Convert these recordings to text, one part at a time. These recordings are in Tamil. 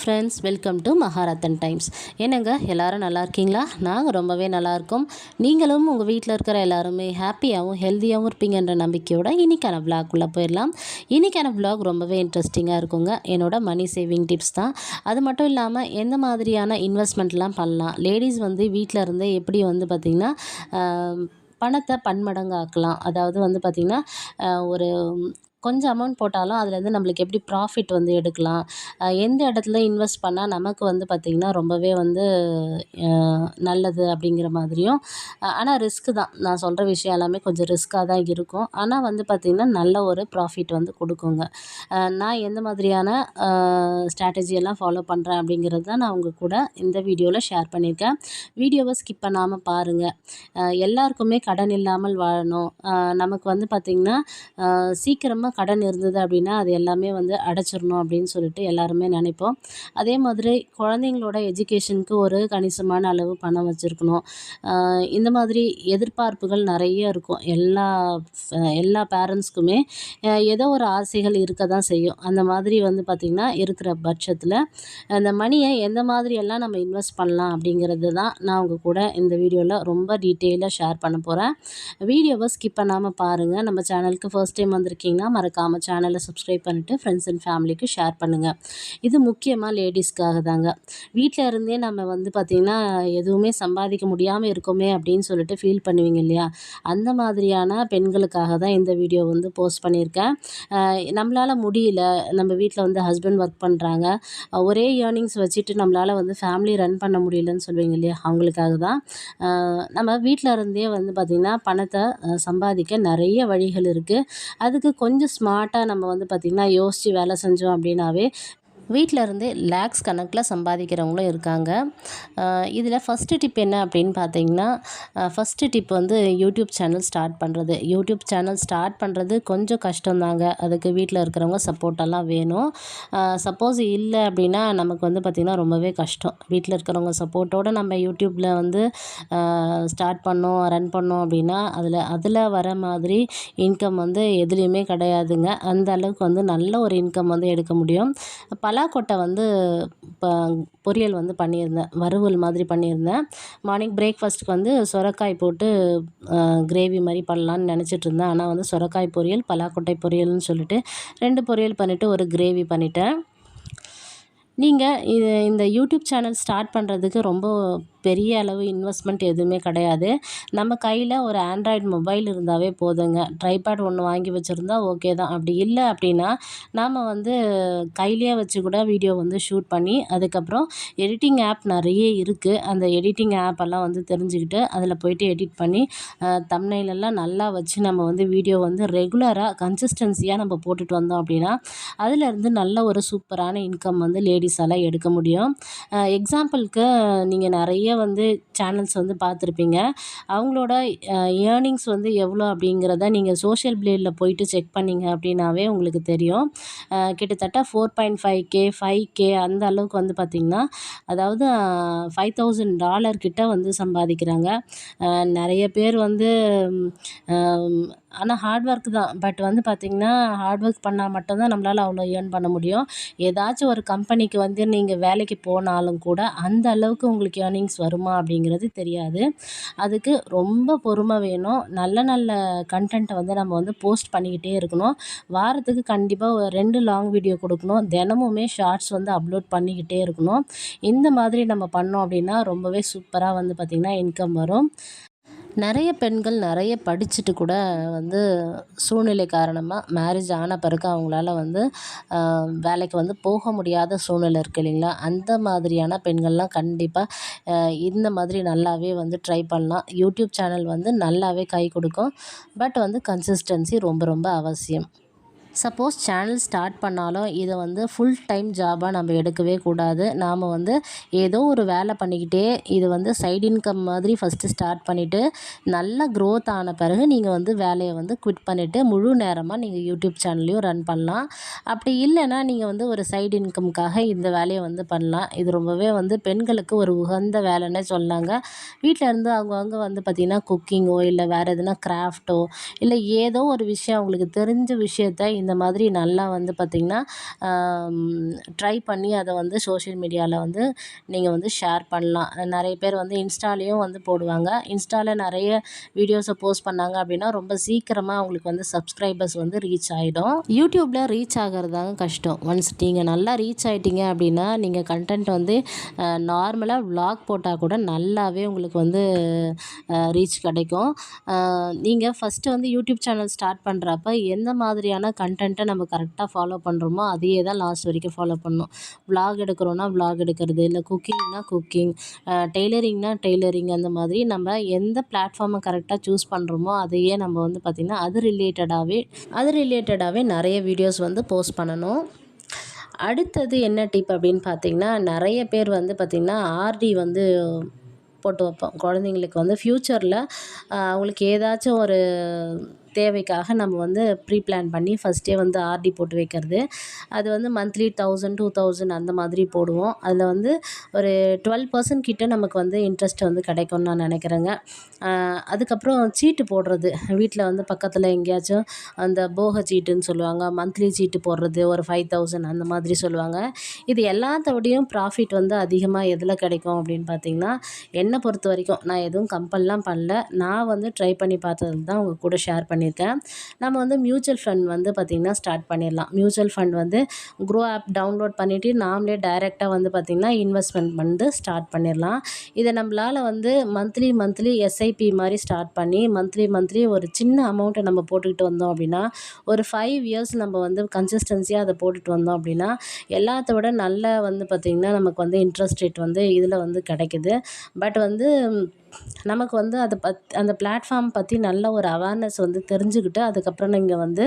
Friends welcome to Maharathan times என்னங்க எல்லாரும் நல்லா இருக்கீங்களா? நாங்கள் ரொம்பவே நல்லா இருக்கோம். நீங்களும் உங்கள் வீட்டில் இருக்கிற எல்லாருமே ஹாப்பியாகவும் ஹெல்த்தியாகவும் இருப்பீங்கன்ற நம்பிக்கையோட இன்றைக்கான விளாக்குள்ளே போயிடலாம். இன்றைக்கான விளாக் ரொம்பவே இன்ட்ரெஸ்டிங்காக இருக்குங்க. என்னோட மணி சேவிங் டிப்ஸ் தான். அது மட்டும் இல்லாமல் எந்த மாதிரியான இன்வெஸ்ட்மெண்ட்லாம் பண்ணலாம்? லேடிஸ் வந்து வீட்டில் இருந்தே எப்படி வந்து பார்த்திங்கன்னா பணத்தை பன்மடங்காக்கலாம். அதாவது வந்து பார்த்திங்கன்னா ஒரு கொஞ்சம் அமௌண்ட் போட்டாலும் அதுலேருந்து நம்மளுக்கு எப்படி ப்ராஃபிட் வந்து எடுக்கலாம். எந்த இடத்துல இன்வெஸ்ட் பண்ணால் நமக்கு வந்து பார்த்திங்கன்னா ரொம்பவே வந்து நல்லது அப்படிங்கிற மாதிரியும் ஆனால் ரிஸ்க்கு தான். நான் சொல்கிற விஷயம் எல்லாமே கொஞ்சம் ரிஸ்க்காக தான் இருக்கும். ஆனால் வந்து பார்த்திங்கன்னா நல்ல ஒரு ப்ராஃபிட் வந்து கொடுக்குங்க. நான் எந்த மாதிரியான ஸ்ட்ராட்டஜி எல்லாம் ஃபாலோ பண்ணுறேன் அப்படிங்கிறது தான் நான் உங்கள் கூட இந்த வீடியோவில் ஷேர் பண்ணியிருக்கேன். வீடியோவை ஸ்கிப் பண்ணாமல் பாருங்கள் எல்லாருக்குமே கடன் இல்லாமல் வாழணும். நமக்கு வந்து பார்த்திங்கன்னா சீக்கிரமாக கடன் இருந்தது அப்படின்னா அது எல்லாமே வந்து அடைச்சிடணும் அப்படின்னு சொல்லிட்டு எல்லாருமே நினைப்போம். அதே மாதிரி குழந்தைங்களோட எஜுகேஷனுக்கு ஒரு கணிசமான அளவு பணம் வச்சுருக்கணும். இந்த மாதிரி எதிர்பார்ப்புகள் நிறைய இருக்கும். எல்லா எல்லா பேரண்ட்ஸ்க்குமே ஏதோ ஒரு ஆசைகள் இருக்க தான் செய்யும். அந்த மாதிரி வந்து பார்த்திங்கன்னா இருக்கிற பட்சத்தில் அந்த மணியை எந்த மாதிரி எல்லாம் நம்ம இன்வெஸ்ட் பண்ணலாம் அப்படிங்கிறது தான் நான் உங்கள் கூட இந்த வீடியோவில் ரொம்ப டீட்டெயிலாக ஷேர் பண்ண போகிறேன் வீடியோவை ஸ்கிப் பண்ணாமல் பாருங்கள் நம்ம சேனலுக்கு ஃபர்ஸ்ட் டைம் வந்திருக்கீங்கன்னா மறக்காமல் சேனலை சப்ஸ்கிரைப் பண்ணிவிட்டு ஃப்ரெண்ட்ஸ் அண்ட் ஃபேமிலிக்கு ஷேர் பண்ணுங்கள் இது முக்கியமாக லேடிஸ்க்காக தாங்க. வீட்டில் இருந்தே நம்ம வந்து பார்த்திங்கன்னா எதுவுமே சம்பாதிக்க முடியாமல் இருக்கோமே அப்படின்னு சொல்லிட்டு ஃபீல் பண்ணுவீங்க இல்லையா? அந்த மாதிரியான பெண்களுக்காக தான் இந்த வீடியோ வந்து போஸ்ட் பண்ணியிருக்கேன். நம்மளால் முடியல. நம்ம வீட்டில் வந்து ஹஸ்பண்ட் ஒர்க் பண்ணுறாங்க ஒரே ஏர்னிங்ஸ் வச்சுட்டு நம்மளால் வந்து ஃபேமிலி ரன் பண்ண முடியலன்னு சொல்லுவீங்க இல்லையா? அவங்களுக்காக தான். நம்ம வீட்டில் இருந்தே வந்து பார்த்திங்கன்னா பணத்தை சம்பாதிக்க நிறைய வழிகள் இருக்குது அதுக்கு கொஞ்சம் ஸ்மார்ட்டாக நம்ம வந்து பார்த்திங்கன்னா யோசித்து வேலை செஞ்சோம் அப்படின்னாவே வீட்டில் இருந்தே லேக்ஸ் கணக்கில் சம்பாதிக்கிறவங்களும் இருக்காங்க. இதில் ஃபஸ்ட்டு டிப் என்ன அப்படின்னு பார்த்தீங்கன்னா ஃபஸ்ட்டு டிப் வந்து யூடியூப் சேனல் ஸ்டார்ட் பண்ணுறது. யூடியூப் சேனல் ஸ்டார்ட் பண்ணுறது கொஞ்சம் கஷ்டம்தாங்க. அதுக்கு வீட்டில் இருக்கிறவங்க சப்போர்ட்டெல்லாம் வேணும். சப்போஸ் இல்லை அப்படின்னா நமக்கு வந்து பார்த்திங்கன்னா ரொம்பவே கஷ்டம். வீட்டில் இருக்கிறவங்க சப்போர்ட்டோடு நம்ம யூடியூப்பில் வந்து ஸ்டார்ட் பண்ணோம் ரன் பண்ணோம் அப்படின்னா அதில் அதில் வர மாதிரி இன்கம் வந்து எதுலேயுமே கிடையாதுங்க. அந்த அளவுக்கு வந்து நல்ல ஒரு இன்கம் வந்து எடுக்க முடியும். பல பலாக்கொட்டை வந்து இப்போ பொரியல் வந்து பண்ணியிருந்தேன். வறுவல் மாதிரி பண்ணியிருந்தேன். மார்னிங் பிரேக்ஃபாஸ்ட்டுக்கு வந்து சுரக்காய் போட்டு கிரேவி மாதிரி பண்ணலான்னு நினச்சிட்டு இருந்தேன். ஆனால் வந்து சுரக்காய் பொரியல் பலாக்கொட்டை பொரியல்னு சொல்லிட்டு ரெண்டு பொரியல் பண்ணிவிட்டு ஒரு கிரேவி பண்ணிட்டேன். நீங்கள் இது இந்த யூடியூப் சேனல் ஸ்டார்ட் பண்ணுறதுக்கு ரொம்ப பெரிய அளவு இன்வெஸ்ட்மெண்ட் எதுவுமே கிடையாது. நம்ம கையில் ஒரு ஆண்ட்ராய்டு மொபைல் இருந்தாவே போதுங்க. ட்ரைபேட் ஒன்று வாங்கி வச்சுருந்தா ஓகே தான். அப்படி இல்லை அப்படின்னா நாம் வந்து கையிலேயே வச்சு கூட வீடியோ வந்து ஷூட் பண்ணி அதுக்கப்புறம் எடிட்டிங் ஆப் நிறைய இருக்குது அந்த எடிட்டிங் ஆப் எல்லாம் வந்து தெரிஞ்சுக்கிட்டு அதில் போயிட்டு எடிட் பண்ணி thumbnail நல்லா வச்சு நம்ம வந்து வீடியோ வந்து ரெகுலராக கன்சிஸ்டன்சியாக நம்ம போட்டுட்டு வந்தோம் அப்படின்னா அதிலேருந்து நல்ல ஒரு சூப்பரான இன்கம் வந்து லேடிஸால் எடுக்க முடியும். எக்ஸாம்பிளுக்கு நீங்கள் நிறைய வந்து சேனல்ஸ் வந்து பார்த்துருப்பீங்க. அவங்களோட ஏர்னிங்ஸ் வந்து எவ்வளோ அப்படிங்கிறத நீங்கள் சோஷியல் பிளேடில் போயிட்டு செக் பண்ணீங்க அப்படின்னாவே உங்களுக்கு தெரியும். கிட்டத்தட்ட four point five K five K அந்த அளவுக்கு வந்து பார்த்திங்கன்னா அதாவது ஃபைவ் தௌசண்ட் டாலர் கிட்ட வந்து சம்பாதிக்கிறாங்க. நிறைய பேர் வந்து ஆனால் ஹார்ட் ஒர்க் தான். பட் வந்து பார்த்திங்கன்னா ஹார்ட் ஒர்க் பண்ணால் மட்டும்தான் நம்மளால் அவ்வளோ ஏர்ன் பண்ண முடியும். ஏதாச்சும் ஒரு கம்பெனிக்கு வந்து நீங்கள் வேலைக்கு போனாலும் கூட அந்த அளவுக்கு உங்களுக்கு ஏர்னிங்ஸ் வருமா அப்படிங்கிறது தெரியாது. அதுக்கு ரொம்ப பொறுமை வேணும். நல்ல நல்ல கண்டென்ட்டை வந்து நம்ம வந்து போஸ்ட் பண்ணிக்கிட்டே இருக்கணும். வாரத்துக்கு கண்டிப்பாக ஒரு ரெண்டு லாங் வீடியோ கொடுக்கணும். தினமுமே ஷார்ட்ஸ் வந்து அப்லோட் பண்ணிக்கிட்டே இருக்கணும். இந்த மாதிரி நம்ம பண்ணோம் அப்படின்னா ரொம்பவே சூப்பராக வந்து பார்த்திங்கன்னா இன்கம் வரும். நிறைய பெண்கள் நிறைய படிச்சுட்டு கூட வந்து சூழ்நிலை காரணமாக மேரேஜ் ஆன பிறகு அவங்களால வந்து வேலைக்கு வந்து போக முடியாத சூழ்நிலை இருக்குது இல்லைங்களா? அந்த மாதிரியான பெண்கள்லாம் கண்டிப்பாக இந்த மாதிரி நல்லாவே வந்து ட்ரை பண்ணலாம். யூடியூப் சேனல் வந்து நல்லாவே கை கொடுக்கும். பட் வந்து கன்சிஸ்டன்சி ரொம்ப ரொம்ப அவசியம். சப்போஸ் சேனல் ஸ்டார்ட் பண்ணாலும் இதை வந்து ஃபுல் டைம் ஜாபாக நம்ம எடுக்கவே கூடாது. நாம் வந்து ஏதோ ஒரு வேலை பண்ணிக்கிட்டே இது வந்து சைடு இன்கம் மாதிரி ஃபஸ்ட்டு ஸ்டார்ட் பண்ணிவிட்டு நல்லா க்ரோத் ஆன பிறகு நீங்கள் வந்து வேலையை வந்து குவிட் பண்ணிவிட்டு முழு நேரமாக நீங்கள் யூடியூப் சேனல்லையும் ரன் பண்ணலாம். அப்படி இல்லைன்னா நீங்கள் வந்து ஒரு சைடு இன்கம்காக இந்த வேலையை வந்து பண்ணலாம். இது ரொம்பவே வந்து பெண்களுக்கு ஒரு உகந்த வேலைன்னே சொல்லாங்க. வீட்டில் இருந்து அவங்கவுங்க வந்து பார்த்திங்கன்னா குக்கிங்கோ இல்லை வேறு எதுனா கிராஃப்ட்டோ இல்லை ஏதோ ஒரு விஷயம் அவங்களுக்கு தெரிஞ்ச விஷயத்த இந்த இந்த மாதிரி நல்லா வந்து பார்த்திங்கன்னா ட்ரை பண்ணி அதை வந்து சோஷியல் மீடியாவில் வந்து நீங்கள் வந்து ஷேர் பண்ணலாம். நிறைய பேர் வந்து இன்ஸ்டாலேயும் வந்து போடுவாங்க. இன்ஸ்டாவில் நிறைய வீடியோஸை போஸ்ட் பண்ணாங்க அப்படின்னா ரொம்ப சீக்கிரமாக அவங்களுக்கு வந்து சப்ஸ்கிரைபர்ஸ் வந்து ரீச் ஆகிடும் யூடியூப்பில் ரீச் ஆகிறது தாங்க கஷ்டம். ஒன்ஸ் நீங்கள் நல்லா ரீச் ஆகிட்டீங்க அப்படின்னா நீங்கள் கண்டென்ட் வந்து நார்மலாக விளாக் போட்டால் கூட நல்லாவே உங்களுக்கு வந்து ரீச் கிடைக்கும். நீங்கள் ஃபஸ்ட்டு வந்து யூடியூப் சேனல் ஸ்டார்ட் பண்ணுறப்ப எந்த மாதிரியான கண்டென்ட்டை நம்ம கரெக்டாக ஃபாலோ பண்ணுறோமோ அதையே தான் லாஸ்ட் வரைக்கும் ஃபாலோ பண்ணணும். Vlog எடுக்கிறோன்னா vlog எடுக்கிறது இல்லை குக்கிங்னா குக்கிங் டெய்லரிங்னா டெய்லரிங் அந்த மாதிரி நம்ம எந்த பிளாட்ஃபார்மை கரெக்டாக சூஸ் பண்ணுறோமோ அதையே நம்ம வந்து பார்த்திங்கன்னா அது ரிலேட்டடாகவே அது ரிலேட்டடாகவே நிறைய வீடியோஸ் வந்து போஸ்ட் பண்ணணும். அடுத்தது என்ன டிப் அப்படின்னு பார்த்தீங்கன்னா நிறைய பேர் வந்து பார்த்திங்கன்னா ஆர்டி வந்து போட்டு வைப்போம். குழந்தைங்களுக்கு வந்து ஃப்யூச்சரில் அவங்களுக்கு ஏதாச்சும் ஒரு தேவைக்காக நம்ம வந்து ப்ரீ பிளான் பண்ணி ஃபஸ்ட்டே வந்து ஆர்டி போட்டு வைக்கிறது. அது வந்து மந்த்லி தௌசண்ட் டூ தௌசண்ட் அந்த மாதிரி போடுவோம். அதில் வந்து ஒரு டுவெல் பர்சன்ட் கிட்ட நமக்கு வந்து இன்ட்ரெஸ்ட் வந்து கிடைக்கும்னு நான் நினைக்கிறேங்க. அதுக்கப்புறம் சீட்டு போடுறது. வீட்டில் வந்து பக்கத்தில் எங்கேயாச்சும் அந்த போக சீட்டுன்னு சொல்லுவாங்க. மந்த்லி சீட்டு போடுறது ஒரு ஃபைவ் தௌசண்ட் அந்த மாதிரி சொல்லுவாங்க. இது எல்லாத்தோடையும் ப்ராஃபிட் வந்து அதிகமாக எதில் கிடைக்கும் அப்படின்னு பார்த்தீங்கன்னா என்னை பொறுத்த வரைக்கும் நான் எதுவும் கம்பல்லாம் பண்ணல. நான் வந்து ட்ரை பண்ணி பார்த்தது தான் உங்கள் கூட ஷேர் பண்ணி பண்ணியிருக்கேன். நம்ம வந்து மியூச்சுவல் ஃபண்ட் வந்து பார்த்திங்கன்னா ஸ்டார்ட் பண்ணிடலாம். மியூச்சுவல் ஃபண்ட் வந்து க்ரோ ஆப் டவுன்லோட் பண்ணிவிட்டு நாமளே டைரெக்டாக வந்து பார்த்திங்கன்னா இன்வெஸ்ட்மெண்ட் வந்து ஸ்டார்ட் பண்ணிடலாம். இதை நம்மளால் வந்து மந்த்லி மந்த்லி எஸ்ஐபி மாதிரி ஸ்டார்ட் பண்ணி மந்த்லி மந்த்லி ஒரு சின்ன அமௌண்ட்டை நம்ம போட்டுக்கிட்டு வந்தோம் அப்படின்னா ஒரு ஃபைவ் இயர்ஸ் நம்ம வந்து கன்சிஸ்டன்சியாக அதை போட்டுட்டு வந்தோம் அப்படின்னா எல்லாத்த விட நல்ல வந்து பார்த்திங்கன்னா நமக்கு வந்து இன்ட்ரெஸ்ட் ரேட் வந்து இதில் வந்து கிடைக்குது. பட் வந்து நமக்கு வந்து அதை பத் அந்த பிளாட்ஃபார்ம் பற்றி நல்ல ஒரு அவேர்னஸ் வந்து தெரிஞ்சுக்கிட்டு அதுக்கப்புறம் நீங்கள் வந்து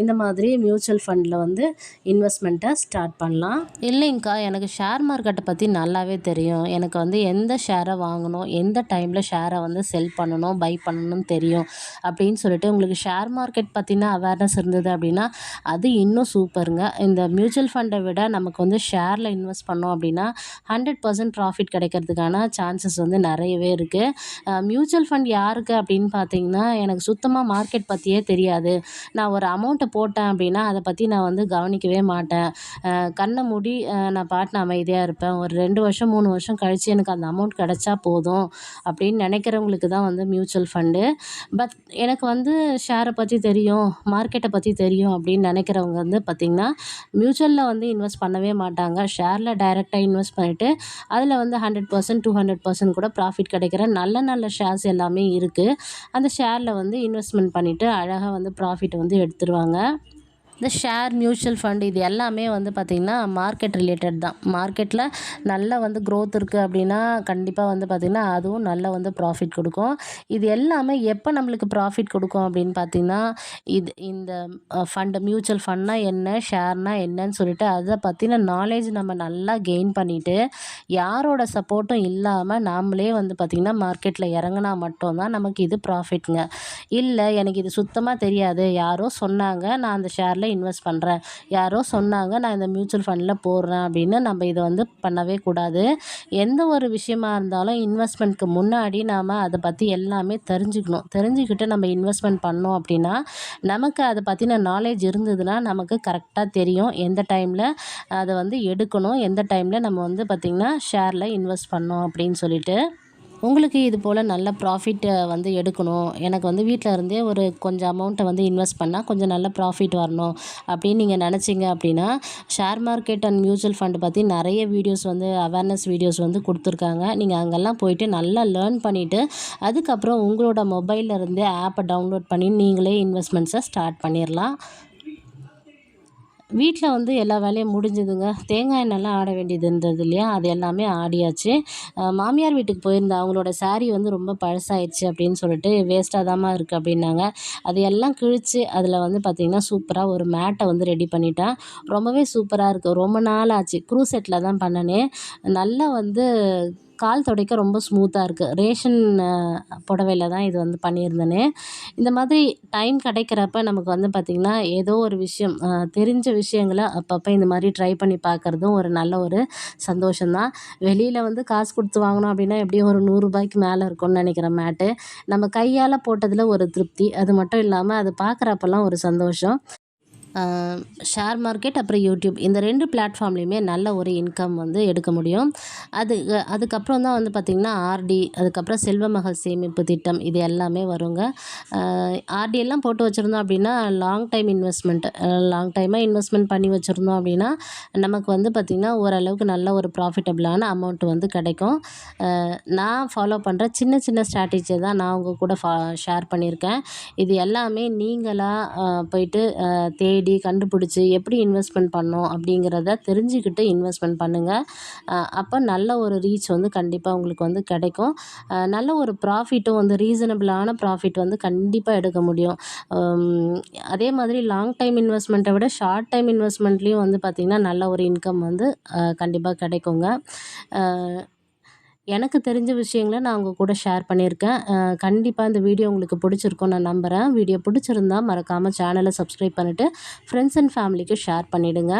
இந்த மாதிரி மியூச்சுவல் ஃபண்டில் வந்து இன்வெஸ்ட்மெண்ட்டை ஸ்டார்ட் பண்ணலாம். இல்லைங்கக்கா எனக்கு ஷேர் மார்க்கெட்டை பற்றி நல்லாவே தெரியும். எனக்கு வந்து எந்த ஷேரை வாங்கணும் எந்த டைமில் ஷேரை வந்து செல் பண்ணணும் பை பண்ணணும்னு தெரியும். அப்படின்னு சொல்லிட்டு உங்களுக்கு ஷேர் மார்க்கெட் பற்றின அவேர்னஸ் இருந்தது அப்படின்னா அது இன்னும் சூப்பருங்க இந்த மியூச்சுவல் ஃபண்டை விட நமக்கு வந்து ஷேரில் இன்வெஸ்ட் பண்ணோம் அப்படின்னா ஹண்ட்ரட் பர்சன்ட் ப்ராஃபிட் கிடைக்கிறதுக்கான சான்சஸ் வந்து நிறைய நிறையவே இருக்குது மியூச்சுவல் ஃபண்ட் யாருக்கு அப்படின்னு பார்த்தீங்கன்னா எனக்கு சுத்தமாக மார்க்கெட் பற்றியே தெரியாது. நான் ஒரு அமௌண்ட்டை போட்டேன் அப்படின்னா அதை பற்றி நான் வந்து கவனிக்கவே மாட்டேன். கண்ணை மூடி நான் பாட்டின அமைதியாக இருப்பேன். ஒரு ரெண்டு வருஷம் மூணு வருஷம் கழித்து எனக்கு அந்த அமௌண்ட் கிடச்சா போதும் அப்படின்னு நினைக்கிறவங்களுக்கு தான் வந்து மியூச்சுவல் ஃபண்டு பட் எனக்கு வந்து ஷேரை பற்றி தெரியும் மார்க்கெட்டை பற்றி தெரியும் அப்படின்னு நினைக்கிறவங்க வந்து பார்த்திங்கன்னா மியூச்சுவலில் வந்து இன்வெஸ்ட் பண்ணவே மாட்டாங்க. ஷேரில் டைரெக்டாக இன்வெஸ்ட் பண்ணிவிட்டு அதில் வந்து hundred percent two hundred percent கூட ப்ராஃபிட் ப்ராஃபிட் கிடைக்கிற நல்ல நல்ல ஷேர்ஸ் எல்லாமே இருக்குது அந்த ஷேரில் வந்து இன்வெஸ்ட்மெண்ட் பண்ணிவிட்டு அழகாக வந்து ப்ராஃபிட் வந்து எடுத்துருவாங்க. இந்த ஷேர் மியூச்சுவல் ஃபண்ட் இது எல்லாமே வந்து பார்த்திங்கன்னா மார்க்கெட் ரிலேட்டட் தான். மார்க்கெட்டில் நல்லா வந்து க்ரோத் இருக்குது அப்படின்னா கண்டிப்பாக வந்து பார்த்திங்கன்னா அதுவும் நல்ல வந்து ப்ராஃபிட் கொடுக்கும். இது எல்லாமே எப்போ நம்மளுக்கு ப்ராஃபிட் கொடுக்கும் அப்படின்னு பார்த்திங்கன்னா இது இந்த ஃபண்டு மியூச்சுவல் ஃபண்ட்னா என்ன ஷேர்னா என்னன்னு சொல்லிட்டு அதை பற்றின நாலேஜ் நம்ம நல்லா கெயின் பண்ணிவிட்டு யாரோட சப்போர்ட்டும் இல்லாமல் நாமளே வந்து பார்த்திங்கன்னா மார்க்கெட்டில் இறங்குனா மட்டும்தான் நமக்கு இது ப்ராஃபிட்ங்க இல்லை எனக்கு இது சுத்தமாக தெரியாது. யாரோ சொன்னாங்க நான் அந்த ஷேரில் இன்வெஸ்ட் பண்ணுறேன் யாரோ சொன்னாங்க நான் இந்த மியூச்சுவல் ஃபண்டில் போடுறேன் அப்படின்னு நம்ம இதை வந்து பண்ணவே கூடாது. எந்த ஒரு விஷயமா இருந்தாலும் இன்வெஸ்ட்மெண்ட்க்கு முன்னாடி நாம் அதை பற்றி எல்லாமே தெரிஞ்சுக்கணும். தெரிஞ்சுக்கிட்டு நம்ம இன்வெஸ்ட்மெண்ட் பண்ணோம் அப்படின்னா நமக்கு அதை பற்றின நாலேஜ் இருந்ததுன்னா நமக்கு கரெக்டாக தெரியும். எந்த டைமில் அதை வந்து எடுக்கணும் எந்த டைமில் நம்ம வந்து பார்த்திங்கன்னா ஷேரில் இன்வெஸ்ட் பண்ணோம் அப்படின்னு சொல்லிட்டு உங்களுக்கு இது போல் நல்ல ப்ராஃபிட்டை வந்து எடுக்கணும். எனக்கு வந்து வீட்டில் இருந்தே ஒரு கொஞ்சம் அமௌண்ட்டை வந்து இன்வெஸ்ட் பண்ணால் கொஞ்சம் நல்ல ப்ராஃபிட் வரணும் அப்படின்னு நீங்கள் நினச்சிங்க அப்படின்னா share market and mutual fund பற்றி நிறைய வீடியோஸ் வந்து அவேர்னஸ் வீடியோஸ் வந்து கொடுத்துருக்காங்க. நீங்கள் அங்கெல்லாம் போயிட்டு நல்லா லேர்ன் பண்ணிவிட்டு அதுக்கப்புறம் உங்களோட மொபைலில் இருந்தே ஆப்பை டவுன்லோட் பண்ணி நீங்களே இன்வெஸ்ட்மெண்ட்ஸை ஸ்டார்ட் பண்ணிடலாம் வீட்டில் வந்து எல்லா வேலையும் முடிஞ்சுதுங்க. தேங்காய் எண்ணெய்லாம் ஆட வேண்டியது இருந்தது இல்லையா? அது எல்லாமே ஆடியாச்சு. மாமியார் வீட்டுக்கு போயிருந்தேன் அவங்களோட சாரீ வந்து ரொம்ப பழசாயிடுச்சு அப்படின்னு சொல்லிட்டு வேஸ்ட்டாக தாம்மா இருக்குது அப்படின்னாங்க. அது எல்லாம் கிழித்து அதில் வந்து பார்த்திங்கன்னா சூப்பராக ஒரு மேட்டை வந்து ரெடி பண்ணிட்டேன் ரொம்பவே சூப்பராக இருக்குது ரொம்ப நாள் ஆச்சு. க்ரூ செட்டில் தான் பண்ணினேன் நல்லா வந்து கால் துடைக்க ரொம்ப ஸ்மூத்தாக இருக்குது ரேஷன் புடவையில தான் இது வந்து பண்ணியிருந்தேனே. இந்த மாதிரி டைம் கிடைக்கிறப்ப நமக்கு வந்து பார்த்திங்கன்னா ஏதோ ஒரு விஷயம் தெரிஞ்ச விஷயங்களை அப்பப்போ இந்த மாதிரி ட்ரை பண்ணி பார்க்குறதும் ஒரு நல்ல ஒரு சந்தோஷம்தான் வெளியில் வந்து காசு கொடுத்து வாங்கினோம் அப்படின்னா எப்படியும் ஒரு நூறுரூபாய்க்கு மேலே இருக்கும்னு நினைக்கிற மேட்டு. நம்ம கையால் போட்டதில் ஒரு திருப்தி. அது மட்டும் இல்லாமல் அது பார்க்குறப்பெல்லாம் ஒரு சந்தோஷம். ஷேர் மார்க்கெட் அப்புறம் யூடியூப். இந்த ரெண்டு பிளாட்ஃபார்ம்லேயுமே நல்ல ஒரு இன்கம் வந்து எடுக்க முடியும். அது அதுக்கப்புறம் தான் வந்து பார்த்திங்கன்னா ஆர்டி அதுக்கப்புறம் செல்வ மகள் சேமிப்பு திட்டம் இது எல்லாமே வருங்க. ஆர்டி எல்லாம் போட்டு வச்சுருந்தோம் அப்படின்னா லாங் டைம் இன்வெஸ்ட்மெண்ட் லாங் டைமாக இன்வெஸ்ட்மெண்ட் பண்ணி வச்சுருந்தோம் அப்படின்னா நமக்கு வந்து பார்த்திங்கன்னா ஓரளவுக்கு நல்ல ஒரு ப்ராஃபிட்டபிளான அமௌண்ட் வந்து கிடைக்கும். நான் ஃபாலோ பண்ணுற சின்ன சின்ன ஸ்ட்ராட்டஜி தான் நான் உங்கள் கூட ஃபா ஷேர் பண்ணியிருக்கேன். இது எல்லாமே நீங்களாக போயிட்டு தேடி தேடி கண்டுபிடிச்சி எப்படி இன்வெஸ்ட்மெண்ட் பண்ணணும் அப்படிங்கிறத தெரிஞ்சுக்கிட்டு இன்வெஸ்ட்மெண்ட் பண்ணுங்கள் அப்போ நல்ல ஒரு ரீச் வந்து கண்டிப்பாக உங்களுக்கு வந்து கிடைக்கும். நல்ல ஒரு ப்ராஃபிட்டும் வந்து ரீசனபிளான ப்ராஃபிட் வந்து கண்டிப்பாக எடுக்க முடியும். அதே மாதிரி லாங் டைம் இன்வெஸ்ட்மெண்ட்டை விட ஷார்ட் டைம் இன்வெஸ்ட்மெண்ட்லேயும் வந்து பார்த்திங்கன்னா நல்ல ஒரு இன்கம் வந்து கண்டிப்பாக கிடைக்குங்க. எனக்கு தெரிஞ்ச விஷயங்கள நான் உங்கள் கூட ஷேர் பண்ணியிருக்கேன். கண்டிப்பாக இந்த வீடியோ உங்களுக்கு பிடிச்சிருக்கும் நான் நம்புகிறேன் வீடியோ பிடிச்சிருந்தா மறக்காமல் சேனலை சப்ஸ்கிரைப் பண்ணிவிட்டு ஃப்ரெண்ட்ஸ் அண்ட் ஃபேமிலிக்கு ஷேர் பண்ணிவிடுங்க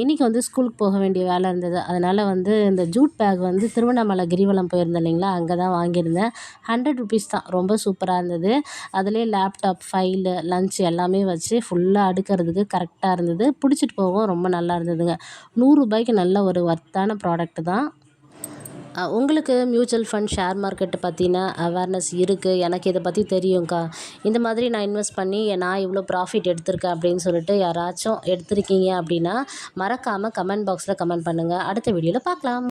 இன்றைக்கி வந்து ஸ்கூலுக்கு போக வேண்டிய வேலை இருந்தது. அதனால் வந்து இந்த ஜூட் பேக் வந்து திருவண்ணாமலை கிரிவலம் போயிருந்தேன் இல்லைங்களா? அங்கே தான் வாங்கியிருந்தேன். ஹண்ட்ரட் ருபீஸ் தான். ரொம்ப சூப்பராக இருந்தது. அதுலேயே லேப்டாப் ஃபைலு லஞ்ச் எல்லாமே வச்சு ஃபுல்லாக அடுக்கிறதுக்கு கரெக்டாக இருந்தது. பிடிச்சிட்டு போகவும் ரொம்ப நல்லா இருந்ததுங்க. நூறுரூபாய்க்கு நல்ல ஒரு ஒர்த்தான ப்ராடக்ட் தான். உங்களுக்கு மியூச்சுவல் ஃபண்ட் ஷேர் மார்க்கெட்டை பற்றின அவேர்னஸ் இருக்குது எனக்கு இதை பற்றி தெரியும்க்கா. இந்த மாதிரி நான் இன்வெஸ்ட் பண்ணி நான் இவ்வளோ ப்ராஃபிட் எடுத்திருக்கேன் அப்படின்னு சொல்லிட்டு யாராச்சும் எடுத்திருக்கீங்க அப்படின்னா மறக்காமல் கமெண்ட் பாக்ஸில் கமெண்ட் பண்ணுங்கள் அடுத்த வீடியோவில் பார்க்கலாம்